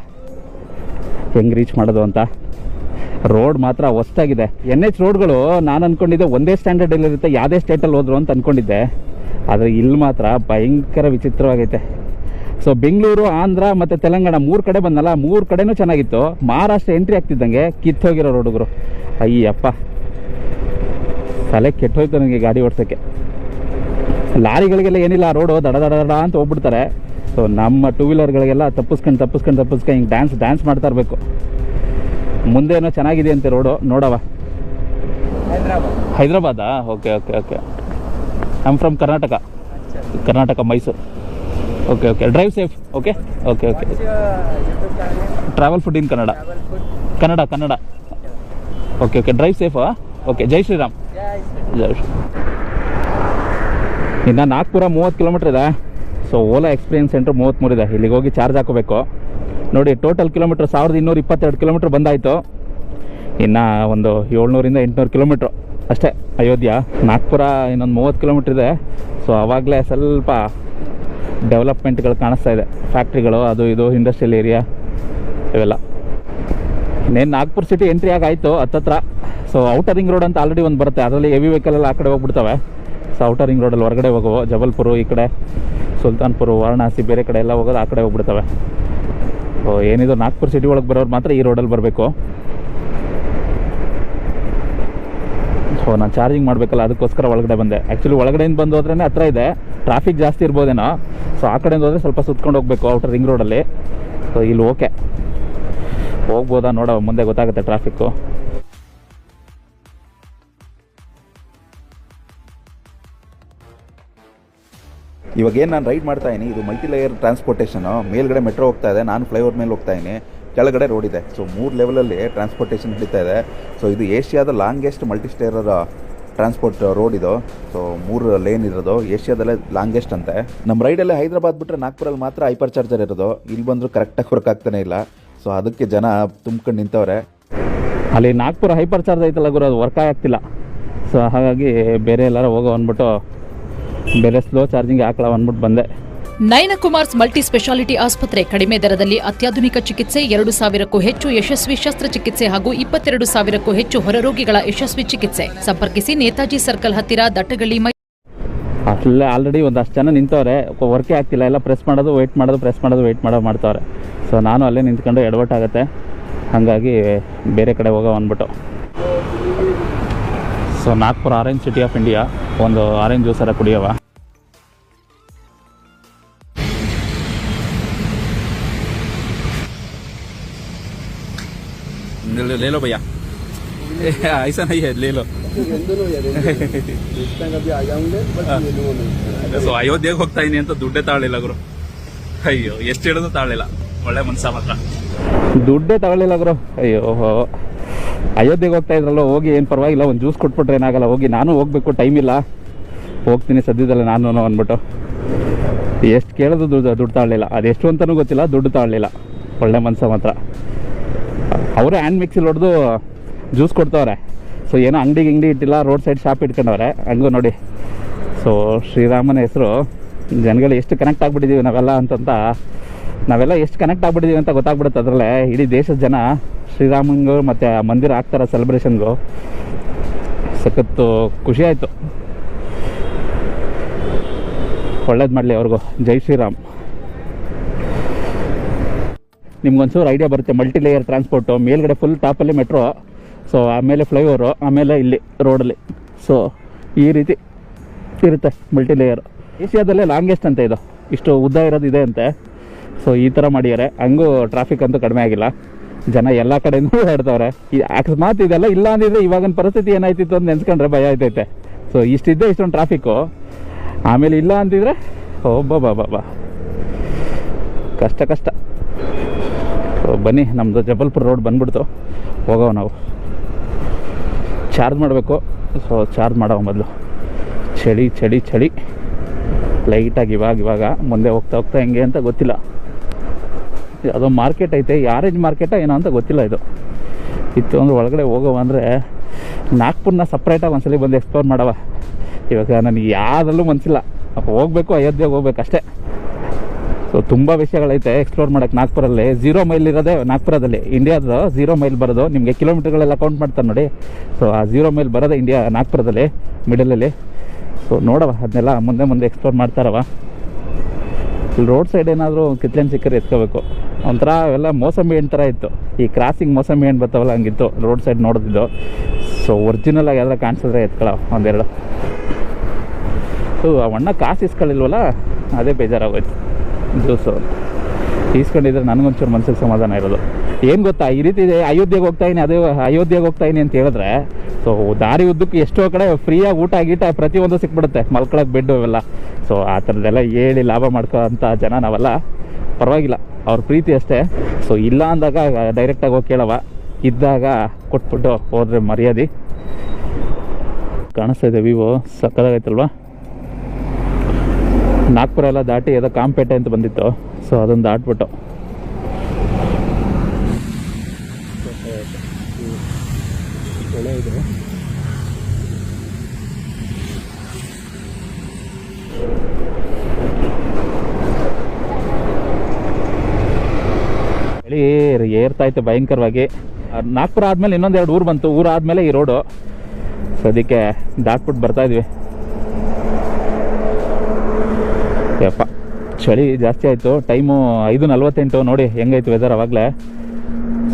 ಹೆಂಗೆ ರೀಚ್ ಮಾಡೋದು ಅಂತ. ರೋಡ್ ಮಾತ್ರ ಹೊಸ್ತಾಗಿದೆ. ಎನ್ ಎಚ್ ರೋಡ್ಗಳು ನಾನು ಅನ್ಕೊಂಡಿದ್ದೆ ಒಂದೇ ಸ್ಟ್ಯಾಂಡರ್ಡ್ ಇರುತ್ತೆ ಯಾವುದೇ ಸ್ಟೇಟಲ್ಲಿ ಹೋದ್ರು ಅಂತ ಅನ್ಕೊಂಡಿದ್ದೆ. ಆದರೆ ಇಲ್ಲಿ ಮಾತ್ರ ಭಯಂಕರ ವಿಚಿತ್ರವಾಗೈತೆ. ಸೊ ಬೆಂಗಳೂರು ಆಂಧ್ರ ಮತ್ತೆ ತೆಲಂಗಾಣ ಮೂರು ಕಡೆ ಬಂದಲ್ಲ, ಮೂರು ಕಡೆನೂ ಚೆನ್ನಾಗಿತ್ತು. ಮಹಾರಾಷ್ಟ್ರ ಎಂಟ್ರಿ ಆಗ್ತಿದ್ದಂಗೆ ಕಿತ್ತೋಗಿರೋ ಹುಡುಗರು ಅಯ್ಯಪ್ಪ. ತಲೆ ಕೆಟ್ಟೋಯ್ತು ನನಗೆ ಗಾಡಿ ಓಡ್ಸೋಕ್ಕೆ. ಲಾರಿಗಳಿಗೆಲ್ಲ ಏನಿಲ್ಲ ರೋಡು ದಡ ದಡ ದಡ ಅಂತ ಹೋಗ್ಬಿಡ್ತಾರೆ. ಸೊ ನಮ್ಮ ಟೂ ವೀಲರ್ಗಳಿಗೆಲ್ಲ ತಪ್ಪಿಸ್ಕೊಂಡು ತಪ್ಪಿಸ್ಕೊಂಡು ತಪ್ಪಿಸ್ಕೊಂಡು ಹಿಂಗೆ ಡ್ಯಾನ್ಸ್ ಡ್ಯಾನ್ಸ್ ಮಾಡ್ತಾ ಇರಬೇಕು. ಮುಂದೇನೋ ಚೆನ್ನಾಗಿದೆ ಅಂತೆ ರೋಡು ನೋಡವ. ಹೈದ್ರಾಬಾದಾ. Okay okay okay I am from Karnataka Karnataka Mysuru okay okay drive safe okay okay okay travel food in Kannada Kannada Kannada okay okay drive ಸೇಫಾ okay ಜೈ ಶ್ರೀರಾಮ್ ಜೈ ಶ್ರೀ ಇನ್ನು ನಾಗ್ಪುರ ಮೂವತ್ತು ಕಿಲೋಮೀಟ್ರ್ ಇದೆ. ಸೊ ಓಲಾ ಎಕ್ಸ್ಪೀರಿಯನ್ಸ್ ಸೆಂಟರ್ ಮೂವತ್ತ್ಮೂರು ಇದೆ. ಇಲ್ಲಿಗೆ ಹೋಗಿ charge ಹಾಕೋಬೇಕು. ನೋಡಿ total kilometre ಸಾವಿರದ ಇನ್ನೂರ ಇಪ್ಪತ್ತೆರಡು ಕಿಲೋಮೀಟ್ರ್ ಬಂದಾಯಿತು. ಇನ್ನು ಒಂದು ಏಳ್ನೂರಿಂದ ಎಂಟುನೂರು ಕಿಲೋಮೀಟ್ರ್ ಅಷ್ಟೇ ಅಯೋಧ್ಯ. ನಾಗ್ಪುರ ಇನ್ನೊಂದು ಮೂವತ್ತು ಕಿಲೋಮೀಟ್ರ್ ಇದೆ. ಸೊ ಆವಾಗಲೇ ಸ್ವಲ್ಪ ಡೆವಲಪ್ಮೆಂಟ್ಗಳು ಕಾಣಿಸ್ತಾ ಇದೆ. ಫ್ಯಾಕ್ಟ್ರಿಗಳು, ಅದು ಇದು ಇಂಡಸ್ಟ್ರಿಯಲ್ ಏರಿಯಾ ಇವೆಲ್ಲ. ಇನ್ನೇನು ನಾಗ್ಪುರ್ ಸಿಟಿ ಎಂಟ್ರಿ ಆಗಾಯಿತು ಹತ್ತತ್ರ. ಸೊ ಔಟರ್ ರಿಂಗ್ ರೋಡ್ ಅಂತ ಆಲ್ರೆಡಿ ಒಂದು ಬರುತ್ತೆ. ಅದರಲ್ಲಿ ಹೆವಿ ವೆಹಿಕಲ್ ಎಲ್ಲ ಆ ಕಡೆ ಹೋಗ್ಬಿಡ್ತವೆ. ಸೊ ಔಟರ್ ರಿಂಗ್ ರೋಡಲ್ಲಿ ಹೊರಗಡೆ ಹೋಗುವ. ಜಬಲ್ಪುರ ಈ ಕಡೆ, ಸುಲ್ತಾನ್ಪುರ, ವಾರಣಾಸಿ ಬೇರೆ ಕಡೆ ಎಲ್ಲ ಹೋಗೋದು ಆ ಕಡೆ ಹೋಗ್ಬಿಡ್ತವೆ. ಸೊ ಏನಿದು ನಾಗ್ಪುರ್ ಸಿಟಿ ಒಳಗೆ ಬರೋರು ಮಾತ್ರ ಈ ರೋಡಲ್ಲಿ ಬರಬೇಕು. ಸೊ ನಾನು ಚಾರ್ಜಿಂಗ್ ಮಾಡಬೇಕಲ್ಲ, ಅದಕ್ಕೋಸ್ಕರ ಒಳಗಡೆ ಬಂದೆ. ಆ್ಯಕ್ಚುಲಿ ಒಳಗಡೆಯಿಂದ ಬಂದು ಹೋದ್ರೇ ಹತ್ರ ಇದೆ. ಟ್ರಾಫಿಕ್ ಜಾಸ್ತಿ ಇರ್ಬೋದೇನೋ? ಸೊ ಆ ಕಡೆಯಿಂದ ಹೋದರೆ ಸ್ವಲ್ಪ ಸುತ್ಕೊಂಡು ಹೋಗ್ಬೇಕು ಔಟರ್ ರಿಂಗ್ ರೋಡಲ್ಲಿ ಸೊ ಇಲ್ಲಿ ಓಕೆ ಹೋಗ್ಬೋದಾ ನೋಡೋ ಮುಂದೆ ಗೊತ್ತಾಗುತ್ತೆ ಟ್ರಾಫಿಕ್ಕು ಇವಾಗ ಏನು ನಾನು ರೈಡ್ ಮಾಡ್ತಾ ಇದ್ದೀನಿ ಇದು ಮಲ್ಟಿ ಲೇಯರ್ ಟ್ರಾನ್ಸ್ಪೋರ್ಟೇಷನು ಮೇಲ್ಗಡೆ ಮೆಟ್ರೋ ಹೋಗ್ತಾ ಇದೆ, ನಾನು ಫ್ಲೈಓವರ್ ಮೇಲೆ ಹೋಗ್ತಾ ಇದೀನಿ. ಕೆಳಗಡೆ ರೋಡ್ ಇದೆ. ಸೊ ಮೂರು ಲೆವೆಲಲ್ಲಿ ಟ್ರಾನ್ಸ್ಪೋರ್ಟೇಷನ್ ನಡೀತಾ ಇದೆ. ಸೊ ಇದು ಏಷ್ಯಾದ longest multi starrer transport road ಇದು. ಸೊ ಮೂರು ಲೇನ್ ಇರೋದು. ಏಷ್ಯಾದಲ್ಲೇ ಲಾಂಗೆಸ್ಟ್ ಅಂತೆ. ನಮ್ಮ ರೈಡಲ್ಲೇ ಹೈದ್ರಾಬಾದ್ ಬಿಟ್ಟರೆ ನಾಗ್ಪುರಲ್ಲಿ ಮಾತ್ರ ಹೈಪರ್ ಚಾರ್ಜರ್ ಇರೋದು. ಇಲ್ಲಿ ಬಂದರೂ ಕರೆಕ್ಟಾಗಿ ವರ್ಕ್ ಆಗ್ತಾನೆ ಇಲ್ಲ. ಸೊ ಅದಕ್ಕೆ ಜನ ತುಂಬ್ಕೊಂಡು ನಿಂತವ್ರೆ. ಅಲ್ಲಿ ನಾಗ್ಪುರ ಹೈಪರ್ ಚಾರ್ಜ್ ಐತಲ್ಲ ಗುರು, ಅದು ವರ್ಕ್ ಆಗ್ತಿಲ್ಲ. ಸೊ ಹಾಗಾಗಿ ಬೇರೆ ಎಲ್ಲರೂ ಹೋಗೋ ಅಂದ್ಬಿಟ್ಟು ಬೇರೆ ಸ್ಲೋ ಚಾರ್ಜಿಂಗ್ ಹಾಕಳ ಅಂದ್ಬಿಟ್ಟು ಬಂದೆ. ನಯನಕುಮಾರ್ಸ್ ಮಲ್ಟಿ ಸ್ಪೆಷಾಲಿಟಿ ಆಸ್ಪತ್ರೆ ಕಡಿಮೆ ದರದಲ್ಲಿ ಅತ್ಯಾಧುನಿಕ ಚಿಕಿತ್ಸೆ ಎರಡು ಸಾವಿರಕ್ಕೂ ಹೆಚ್ಚು ಯಶಸ್ವಿ ಶಸ್ತ್ರಚಿಕಿತ್ಸೆ ಹಾಗೂ ಇಪ್ಪತ್ತೆರಡು ಸಾವಿರಕ್ಕೂ ಹೆಚ್ಚು ಹೊರರೋಗಿಗಳ ಯಶಸ್ವಿ ಚಿಕಿತ್ಸೆ. ಸಂಪರ್ಕಿಸಿ ನೇತಾಜಿ ಸರ್ಕಲ್ ಹತ್ತಿರ ದಟ್ಟಗಳಿ ಮೈ ಅಲ್ಲೇ ಆಲ್ರೆಡಿ ಒಂದಷ್ಟು ಜನ ನಿಂತವ್ರೆ. ವರ್ಕೇ ಆಗ್ತಿಲ್ಲ. ಎಲ್ಲ ಪ್ರೆಸ್ ಮಾಡೋದು ವೆಯ್ಟ್ ಮಾಡೋದು ಪ್ರೆಸ್ ಮಾಡೋದು ವೆಯ್ಟ್ ಮಾಡೋದು ಮಾಡ್ತವ್ರೆ. ಸೊ ನಾನು ಅಲ್ಲೇ ನಿಂತ್ಕೊಂಡು ಎಡವಟ್ ಆಗುತ್ತೆ. ಹಾಗಾಗಿ ಬೇರೆ ಕಡೆ ಹೋಗೋ ಅಂದ್ಬಿಟ್ಟು. So Nagpur orange city of India ಒಂದು ಆರೆಂಜ್ ಜ್ಯೂಸರ ಕುಡಿಯವ ले लो भैया ऐसा नहीं है ले लो ಸೊ ಅಯೋಧ್ಯೆಗೆ ಹೋಗ್ತಾ ಇದೀನಿ ಅಂತ ದುಡ್ಡೇ ತಾಳಿಲ್ಲ ಗುರು ಅಯ್ಯೋ ಎಷ್ಟು ಹೇಳಿದ್ರು ತಾಳಿಲ್ಲ ಒಳ್ಳೆ ಮನ್ಸ ಮಾತ್ರ ದುಡ್ಡೇ ತಗೊಳ್ಳಿಲ್ಲ ಗುರು ಅಯ್ಯೋ ಅಯೋಧ್ಯೆಗೆ ಹೋಗ್ತಾ ಇದ್ರಲ್ಲ ಹೋಗಿ ಏನು ಪರವಾಗಿಲ್ಲ ಒಂದು ಜ್ಯೂಸ್ ಕೊಟ್ಬಿಟ್ರೆ ಏನಾಗಲ್ಲ ಹೋಗಿ ನಾನು ಹೋಗ್ಬೇಕು ಟೈಮ್ ಇಲ್ಲ ಹೋಗ್ತೀನಿ ಸದ್ಯದಲ್ಲೇ ನಾನು ಅಂದ್ಬಿಟ್ಟು ಎಷ್ಟು ಕೇಳೋದು ದುಡ್ಡು ದುಡ್ಡು ತಾಳಲಿಲ್ಲ ಅದೆಷ್ಟು ಅಂತಲೂ ಗೊತ್ತಿಲ್ಲ ದುಡ್ಡು ತಾಳಲಿಲ್ಲ ಒಳ್ಳೆ ಮನ್ಸ ಮಾತ್ರ ಅವರೇ ಹ್ಯಾಂಡ್ ಮಿಕ್ಸಿಲ್ ಹೊಡೆದು ಜ್ಯೂಸ್ ಕೊಡ್ತವ್ರೆ. ಸೊ ಏನೋ ಅಂಗಡಿ ಗಿಂಗಡಿ ಇಟ್ಟಿಲ್ಲ ರೋಡ್ ಸೈಡ್ ಶಾಪ್ ಇಟ್ಕೊಂಡವ್ರೆ. ಹಂಗೂ ನೋಡಿ. ಸೊ ಶ್ರೀರಾಮನ ಹೆಸರು. ಜನಗಳು ಎಷ್ಟು ಕನೆಕ್ಟ್ ಆಗಿಬಿಟ್ಟಿದ್ದೀವಿ ನಾವೆಲ್ಲ ಅಂತಂತ. ನಾವೆಲ್ಲ ಎಷ್ಟು ಕನೆಕ್ಟ್ ಆಗಿಬಿಟ್ಟಿದ್ದೀವಿ ಅಂತ ಗೊತ್ತಾಗ್ಬಿಡುತ್ತೆ ಅದರಲ್ಲೇ. ಇಡೀ ದೇಶದ ಜನ ಶ್ರೀರಾಮಂಗೂ ಮತ್ತು ಮಂದಿರ ಆಗ್ತಾರೆ ಸೆಲೆಬ್ರೇಷನ್ಗೂ ಸಖತ್ತು ಖುಷಿ ಆಯಿತು. ಒಳ್ಳೇದು ಮಾಡಲಿ ಅವ್ರಿಗೂ. ಜೈ ಶ್ರೀರಾಮ್. ನಿಮ್ಗೊಂಚೂರು ಐಡಿಯಾ ಬರುತ್ತೆ. ಮಲ್ಟಿ ಲೇಯರ್ ಟ್ರಾನ್ಸ್ಪೋರ್ಟು ಮೇಲ್ಗಡೆ ಫುಲ್ ಟಾಪಲ್ಲಿ ಮೆಟ್ರೋ ಸೊ ಆಮೇಲೆ ಫ್ಲೈಓವರು ಆಮೇಲೆ ಇಲ್ಲಿ ರೋಡಲ್ಲಿ ಸೊ ಈ ರೀತಿ ಇರುತ್ತೆ ಮಲ್ಟಿ ಲೇಯರ್ ಏಷ್ಯಾದಲ್ಲೇ ಲಾಂಗೆಸ್ಟ್ ಅಂತ ಇದು. ಇಷ್ಟು ಉದ್ದ ಇರೋದು ಇದೆ ಅಂತೆ. ಸೊ ಈ ಥರ ಮಾಡಿದ್ದಾರೆ. ಹಂಗೂ ಟ್ರಾಫಿಕ್ ಅಂತೂ ಕಡಿಮೆ ಆಗಿಲ್ಲ. ಜನ ಎಲ್ಲ ಕಡೆಯಿಂದ ಓಡಾಡ್ತವ್ರೆ. ಈ ಅಕಸ್ಮಾತ್ ಇದೆಲ್ಲ ಇಲ್ಲ ಅಂದಿದ್ರೆ ಇವಾಗಿನ ಪರಿಸ್ಥಿತಿ ಏನಾಯ್ತಿತ್ತು ಅಂತ ನೆನ್ಸ್ಕೊಂಡ್ರೆ ಭಯ ಆಯ್ತೈತೆ. ಸೊ ಇಷ್ಟಿದ್ದೆ ಇಷ್ಟೊಂದು ಟ್ರಾಫಿಕ್ಕು ಆಮೇಲೆ ಇಲ್ಲ ಅಂತಿದ್ರೆ, ಓ ಬಾ ಬಾ ಬಾ. ಕಷ್ಟ ಕಷ್ಟ. ಬನ್ನಿ ನಮ್ಮದು ಜಬಲ್ಪುರ್ ರೋಡ್ ಬಂದ್ಬಿಡ್ತು. ಹೋಗೋ ನಾವು. ಚಾರ್ಜ್ ಮಾಡಬೇಕು. ಸೊ ಚಾರ್ಜ್ ಮಾಡೋ ಮೊದಲು. ಚಳಿ ಚಳಿ ಚಳಿ. ಲೈಟಾಗಿ ಇವಾಗ ಇವಾಗ. ಮುಂದೆ ಹೋಗ್ತಾ ಹೋಗ್ತಾ ಹೆಂಗೆ ಅಂತ ಗೊತ್ತಿಲ್ಲ. ಯಾವುದೋ ಮಾರ್ಕೆಟ್ ಐತೆ ಯಾರೇಜ್ ಮಾರ್ಕೆಟ ಏನೋ ಅಂತ ಗೊತ್ತಿಲ್ಲ ಇದು. ಇತ್ತು ಅಂದ್ರೆ ಒಳಗಡೆ ಹೋಗೋವ ಅಂದರೆ ನಾಗ್ಪುರ್ನ ಸಪ್ರೇಟಾಗಿ ಒಂದ್ಸಲಿ ಬಂದು ಎಕ್ಸ್ಪ್ಲೋರ್ ಮಾಡವ. ಇವಾಗ ನನಗೆ ಯಾವುದರಲ್ಲೂ ಮನಸ್ಸಿಲ್ಲ ಹೋಗಬೇಕು, ಅಯೋಧ್ಯೆಗೆ ಹೋಗ್ಬೇಕು ಅಷ್ಟೇ. ಸೊ ತುಂಬ ವಿಷಯಗಳೈತೆ. ಎಕ್ಸ್ಪ್ಲೋರ್ ಮಾಡೋಕ್ಕೆ ನಾಗ್ಪುರಲ್ಲಿ. ಝೀರೋ ಮೈಲ್ ಇರೋದೇ ನಾಗ್ಪುರದಲ್ಲಿ. ಇಂಡಿಯಾದ ಝೀರೋ ಮೈಲ್ ಬರೋದು. ನಿಮಗೆ ಕಿಲೋಮೀಟರ್ಗಳೆಲ್ಲ ಕೌಂಟ್ ಮಾಡ್ತಾರೆ ನೋಡಿ. ಸೊ ಆ ಝೀರೋ ಮೈಲ್ ಬರೋದೇ ಇಂಡಿಯಾ ನಾಗ್ಪುರದಲ್ಲಿ ಮಿಡಲಲ್ಲಿ ಸೊ ನೋಡವ ಅದನ್ನೆಲ್ಲ ಮುಂದೆ ಮುಂದೆ ಎಕ್ಸ್ಪ್ಲೋರ್ ಮಾಡ್ತಾರವ ಇಲ್ಲಿ ರೋಡ್ ಸೈಡ್ ಏನಾದರೂ ಕಿತ್ಲೆನ್ ಸಿಕ್ಕರೆ ಎತ್ಕೋಬೇಕು. ಒಂಥರ ಎಲ್ಲ ಮೋಸಂಬಿ ಹಣ್ಣು ಥರ ಇತ್ತು. ಈ ಕ್ರಾಸಿಂಗ್ ಮೋಸಂಬಿ ಹಣ್ಣು ಬರ್ತಾವಲ್ಲ ಹಂಗಿತ್ತು. ರೋಡ್ ಸೈಡ್ ನೋಡೋದಿದ್ದು. ಸೊ ಒರಿಜಿನಲ್ ಆಗಿ ಯಾವ್ದಾರ ಕಾಣಿಸಿದ್ರೆ ಎತ್ಕೊಳ್ಳೋ ಒಂದೆರಡು. ಸೊ ಅವಣ್ಣ ಕಾಸು ಇಸ್ಕೊಳ್ಳಿಲ್ವಲ್ಲ ಅದೇ ಬೇಜಾರಾಗೋಯ್ತು. ಜ್ಯೂಸು. ಈಸ್ಕೊಂಡಿದ್ರೆ ನನಗೊಂಚೂರು ಮನಸ್ಸಿಗೆ ಸಮಾಧಾನ ಇರೋದು. ಏನು ಗೊತ್ತಾ, ಈ ರೀತಿ ಇದೆ, ಅಯೋಧ್ಯೆಗೆ ಹೋಗ್ತಾಯಿನಿ ಅದೇ ಅಯೋಧ್ಯೆಗೆ ಹೋಗ್ತಾಯಿನಿ ಅಂತ ಹೇಳಿದ್ರೆ, ಸೊ ದಾರಿ ಉದ್ದಕ್ಕೆ ಎಷ್ಟೋ ಕಡೆ ಫ್ರೀಯಾಗಿ ಊಟ ಗೀಟ ಪ್ರತಿಯೊಂದು ಸಿಕ್ಬಿಡುತ್ತೆ ಮಲ್ಕೊಳಕ್ಕೆ ಬೆಡ್ ಅವೆಲ್ಲ. ಸೊ ಆ ಥರದ್ದೆಲ್ಲ ಹೇಳಿ ಲಾಭ ಮಾಡ್ಕೋ ಅಂತ ಜನ ನಾವೆಲ್ಲ. ಪರವಾಗಿಲ್ಲ, ಅವ್ರ ಪ್ರೀತಿ ಅಷ್ಟೇ. ಸೊ ಇಲ್ಲ ಅಂದಾಗ ಡೈರೆಕ್ಟಾಗಿ ಹೋಗಿ ಕೇಳವ. ಇದ್ದಾಗ ಕೊಟ್ಬಿಟ್ಟು ಹೋದರೆ ಮರ್ಯಾದೆ. ಕಾಣಿಸ್ತಾ ಇದೆ ವಿವೋ ಸಕ್ಕದಾಗೈತಲ್ವಾ ನಾಗ್ಪುರ ಎಲ್ಲ ದಾಟಿ ಏನೋ ಕಾಂಪೇಟೆ ಅಂತ ಬಂದಿತ್ತು. ಸೊ ಅದೊಂದು ದಾಟ್ಬಿಟ್ಟು ಏರ್ತಾ ಇತ್ತು ಭಯಂಕರವಾಗಿ. ನಾಗ್ಪುರ ಆದ್ಮೇಲೆ ಇನ್ನೊಂದು ಎರಡು ಊರು ಬಂತು. ಊರು ಆದ್ಮೇಲೆ ಈ ರೋಡು ಸೊ ಅದಕ್ಕೆ ದಾಟ್ಬಿಟ್ಟು ಬರ್ತಾ ಇದ್ವಿ. ಯಪ್ಪ, ಚಳಿ ಜಾಸ್ತಿ ಆಯಿತು. ಟೈಮು ಐದು ನಲ್ವತ್ತೆಂಟು. ನೋಡಿ, ಹೆಂಗೈತೆ ವೆದರ್ ಅವಾಗಲೇ.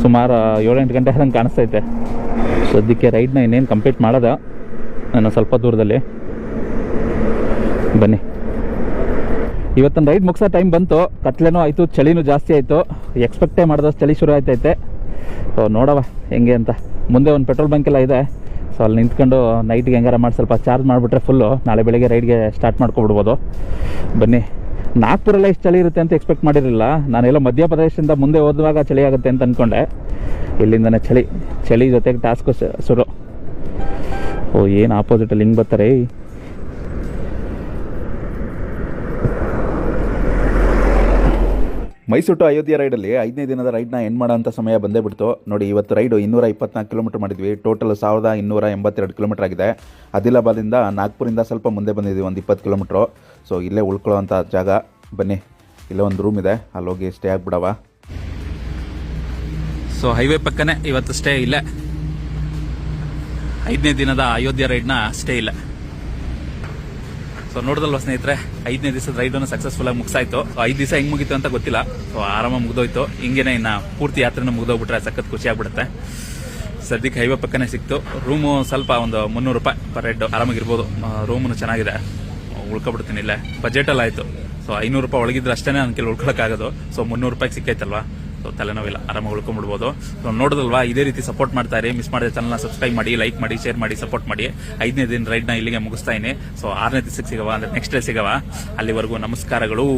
ಸುಮಾರು ಏಳೆಂಟು ಗಂಟೆ ಹಂಗೆ ಕಾಣಿಸ್ತೈತೆ. ಸದ್ಯಕ್ಕೆ ರೈಡ್ನ ಇನ್ನೇನು ಕಂಪ್ಲೀಟ್ ಮಾಡೋದ. ನಾನು ಸ್ವಲ್ಪ ದೂರದಲ್ಲಿ. ಬನ್ನಿ. ಇವತ್ತಿನ ರೈಡ್ ಮುಗಿಸೋ ಟೈಮ್ ಬಂತು. ಕತ್ಲೆನೂ ಆಯಿತು, ಚಳಿನೂ ಜಾಸ್ತಿ ಆಯಿತು. ಎಕ್ಸ್ಪೆಕ್ಟೇ ಮಾಡಿದಷ್ಟು ಚಳಿ ಶುರು ಆಯ್ತೈತೆ. ನೋಡವ ಹೆಂಗೆ ಅಂತ. ಮುಂದೆ ಒಂದು ಪೆಟ್ರೋಲ್ ಬಂಕ್ ಎಲ್ಲ ಇದೆ. ಸೊ ಅಲ್ಲಿ ನಿಂತ್ಕೊಂಡು ನೈಟ್ಗೆ ಹೆಂಗಾರ ಮಾಡಿ ಸ್ವಲ್ಪ ಚಾರ್ಜ್ ಮಾಡಿಬಿಟ್ರೆ ಫುಲ್ಲು ನಾಳೆ ಬೆಳಗ್ಗೆ ರೈಡ್ಗೆ ಸ್ಟಾರ್ಟ್ ಮಾಡ್ಕೊಬಿಡ್ಬೋದು. ಬನ್ನಿ. ನಾಗ್ಪುರಲ್ಲ ಇಷ್ಟು ಚಳಿ ಇರುತ್ತೆ ಅಂತ ಎಕ್ಸ್ಪೆಕ್ಟ್ ಮಾಡಿರಲಿಲ್ಲ. ನಾನೆಲ್ಲೋ ಮಧ್ಯಪ್ರದೇಶದಿಂದ ಮುಂದೆ ಹೋದಾಗ ಚಳಿ ಆಗುತ್ತೆ ಅಂತ ಅಂದ್ಕೊಂಡೆ ಇಲ್ಲಿಂದನೇ ಚಳಿ. ಚಳಿ ಜೊತೆಗೆ ಟಾಸ್ಕು ಶುರು. ಓ, ಏನು ಆಪೋಸಿಟಲ್ಲಿ ಹಿಂಗೆ ಬರ್ತಾರೆ? ಮೈಸೂರು ಟು ಅಯೋಧ್ಯೆ ರೈಡಲ್ಲಿ ಐದನೇ ದಿನದ ರೈಡ್ನ ಎಂಡ್ ಮಾಡೋಂಥ ಸಮಯ ಬಂದೇ ಬಿಡ್ತು. ನೋಡಿ, ಇವತ್ತು ರೈಡು ಇನ್ನೂರ ಇಪ್ಪತ್ನಾಲ್ಕು ಕಿಲೋಮೀಟರ್ ಮಾಡಿದ್ವಿ. ಟೋಟಲ್ ಸಾವಿರದ ಇನ್ನೂರ ಎಂಬತ್ತೆರಡು ಕಿಲೋಮೀಟರ್ ಆಗಿದೆ. ಆದಿಲಾಬಾದಿಂದ ನಾಗ್ಪುರಿಂದ ಸ್ವಲ್ಪ ಮುಂದೆ ಬಂದಿದ್ದೀವಿ, ಒಂದು ಇಪ್ಪತ್ತು ಕಿಲೋಮೀಟ್ರು ಸೊ ಇಲ್ಲೇ ಉಳ್ಕೊಳ್ಳೋವಂಥ ಜಾಗ. ಬನ್ನಿ, ಇಲ್ಲೇ ಒಂದು ರೂಮ್ ಇದೆ. ಅಲ್ಲಿ ಹೋಗಿ ಸ್ಟೇ ಆಗಿಬಿಡವ. ಸೊ ಹೈವೇ ಪಕ್ಕನೇ ಇವತ್ತು ಸ್ಟೇ ಇಲ್ಲ. ಐದನೇ ದಿನದ ಅಯೋಧ್ಯ ರೈಡ್ನ ಸ್ಟೇ ಇಲ್ಲ. ಸೊ ನೋಡಿದಲ್ವ ಸ್ನೇಹಿತರೆ? ಐದನೇ ದಿವಸದ ರೈಡನ್ನು ಸಕ್ಸಸ್ಫುಲ್ ಆಗಿ ಮುಗಿಸಾಯ್ತು. ಐದು ದಿವಸ ಹೆಂಗ್ ಮುಗಿತು ಅಂತ ಗೊತ್ತಿಲ್ಲ. ಸೊ ಆರಾಮ ಮುಗ್ದೋಯ್ತು. ಹಿಂಗೇನೆ ಇನ್ನ ಪೂರ್ತಿ ಯಾತ್ರೆನ ಮುಗ್ದೋಗ್ಬಿಟ್ರೆ ಸಖತ್ ಖುಷಿ ಆಗ್ಬಿಡುತ್ತೆ. ಸದ್ಯಕ್ಕೆ ಹೈವೇ ಪಕ್ಕನೆ ಸಿಕ್ತು. ರೂಮು ಸ್ವಲ್ಪ ಒಂದು ಮುನ್ನೂರು ರೂಪಾಯಿ ಪರ್ ಹೆಡ್ ಆರಾಮಾಗಿರ್ಬೋದು. ರೂಮು ಚೆನ್ನಾಗಿದೆ. ಉಳ್ಕೊಬಿಡ್ತೀನಿ ಇಲ್ಲೇ. ಬಜೆಟ್ ಎಲ್ಲ ಆಯ್ತು ಸೊ ಐನೂರು ರೂಪಾಯಿ ಒಳಗಿದ್ರೆ ಅಷ್ಟೇ ನನ್ನ ಕೆಲವು ಉಳ್ಕೊಳಕ್ಕಾಗೋದು. ಸೊ ಮುನ್ನೂರು ರೂಪಾಯಿಗೆ ಸಿಕ್ಕೈತಲ್ವಾ? ತಲೆನೋವಿಲ್ಲ ಆರಾಮ ಉಳ್ಕೊಂಡ್ಬಿಡ್ಬೋದು. ಸೊ ನೋಡಿದಲ್ವಾ? ಇದೇ ರೀತಿ ಸಪೋರ್ಟ್ ಮಾಡ್ತಾ ಮಿಸ್ ಮಾಡಿದ ಚಾನಲ್ನ ಸಬ್ಸ್ಕ್ರೈಬ್ ಮಾಡಿ ಲೈಕ್ ಮಾಡಿ ಶೇರ್ ಮಾಡಿ ಸಪೋರ್ಟ್ ಮಾಡಿ. ಐದನೇ ದಿನ ರೈಡ್ನ ಇಲ್ಲಿಗೆ ಮುಗಿಸ್ತಾ ಇದ್ದೀನಿ. ಸೊ ಆರನೇ ದಿವಸಕ್ಕೆ ಸಿಗವ, ಅಂದ್ರೆ ನೆಕ್ಸ್ಟ್ ಡೇ ಸಿಗವ. ಅಲ್ಲಿವರೆಗೂ ನಮಸ್ಕಾರಗಳು.